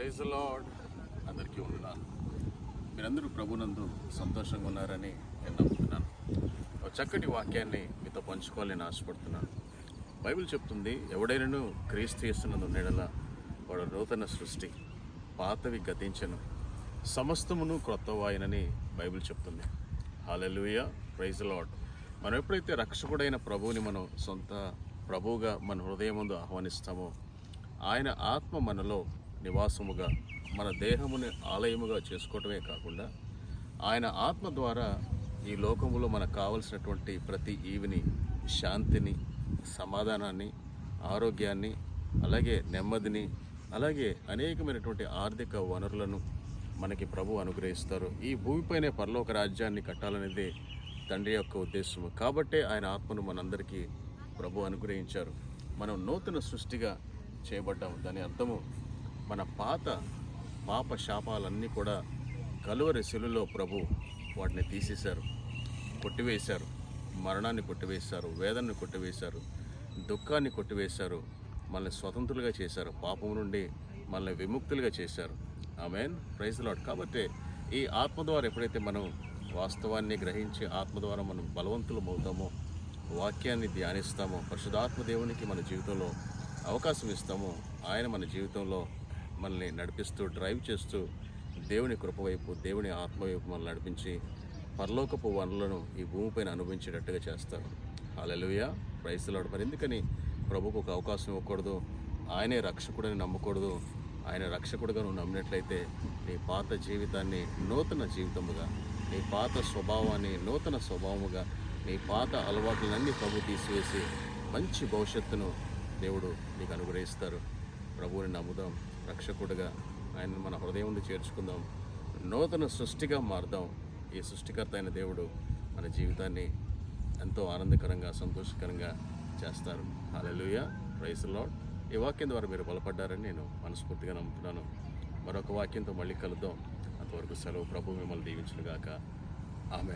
Praise lord అందరికీ ఉన్నాను మీరందరూ ప్రభునందు సంతోషంగా ఉన్నారని నేను నమ్ముతున్నాను. ఒక చక్కటి వాక్యాన్ని మీతో పంచుకోవాలని ఆశపడుతున్నాను. బైబిల్ చెప్తుంది ఎవడైనాను క్రీస్తు చేస్తున్నది ఉండేలా వాడు నూతన సృష్టి పాతవి గతించను. సమస్తమును క్రొత్తవాయనని బైబిల్ చెప్తుంది. హాలెలుయ ప్రైజ్ లాడ్ మనం ఎప్పుడైతే రక్షకుడైన ప్రభువుని మనం సొంత ప్రభువుగా మన హృదయం ముందు ఆహ్వానిస్తామో ఆయన ఆత్మ మనలో నివాసముగా మన దేహముని ఆలయముగా చేసుకోవటమే కాకుండా ఆయన ఆత్మ ద్వారా ఈ లోకములో మనకు కావలసినటువంటి ప్రతి ఈవిని శాంతిని సమాధానాన్ని ఆరోగ్యాన్ని అలాగే నెమ్మదిని అలాగే అనేకమైనటువంటి ఆర్థిక వనరులను మనకి ప్రభు అనుగ్రహిస్తారు. ఈ భూమిపైనే పరలోక రాజ్యాన్ని కట్టాలనేదే తండ్రి యొక్క ఉద్దేశము. కాబట్టే ఆయన ఆత్మను మనందరికీ ప్రభు అనుగ్రహించారు. మనం నూతన సృష్టిగా చేయబడ్డాము. దాని అర్థము మన పాత పాప శాపాలన్నీ కూడా కలువరి శిలులో ప్రభు వాటిని తీసేశారు కొట్టివేశారు మరణాన్ని కొట్టివేశారు వేదనని కొట్టివేశారు దుఃఖాన్ని కొట్టివేశారు మనల్ని స్వతంత్రులుగా చేశారు పాపం నుండి మనల్ని విముక్తులుగా చేశారు. ఆమెన్. ప్రైజ్ లాడ్ కాబట్టి ఈ ఆత్మ ద్వారా ఎప్పుడైతే మనం వాస్తవాన్ని గ్రహించి ఆత్మ ద్వారా మనం బలవంతులం అవుతామో వాక్యాన్ని ధ్యానిస్తామో పరిశుధాత్మ దేవునికి మన జీవితంలో అవకాశం ఇస్తామో ఆయన మన జీవితంలో మనల్ని నడిపిస్తూ డ్రైవ్ చేస్తూ దేవుని కృపవైపు దేవుని ఆత్మవైపు మనల్ని నడిపించి పరలోకపు వనరులను ఈ భూమిపైన అనుభవించేటట్టుగా చేస్తారు. అలెలుయ ప్రైస్తులాడు మరి ఎందుకని ప్రభుకు ఒక అవకాశం ఇవ్వకూడదు? ఆయనే రక్షకుడని నమ్మకూడదు. ఆయన రక్షకుడుగా నువ్వు నమ్మినట్లయితే నీ పాత జీవితాన్ని నూతన జీవితముగా నీ పాత స్వభావాన్ని నూతన స్వభావముగా నీ పాత అలవాట్లన్నీ ప్రభు తీసివేసి మంచి భవిష్యత్తును దేవుడు నీకు అనుగ్రహిస్తారు. ప్రభువుని నమ్ముదాం రక్షకుడుగా ఆయన మన హృదయం నుండి చేర్చుకుందాం నూతన సృష్టిగా మారుదాం. ఈ సృష్టికర్త అయిన దేవుడు మన జీవితాన్ని ఎంతో ఆనందకరంగా సంతోషకరంగా చేస్తారు. హాలెలుయ ప్రైస్ లాడ్ ఈ వాక్యం ద్వారా మీరు బలపడ్డారని నేను మనస్ఫూర్తిగా నమ్ముతున్నాను. మరొక వాక్యంతో మళ్ళీ కలుద్దాం. అంతవరకు సెలవు. ప్రభు మిమ్మల్ని దీవించుగాక ఆమె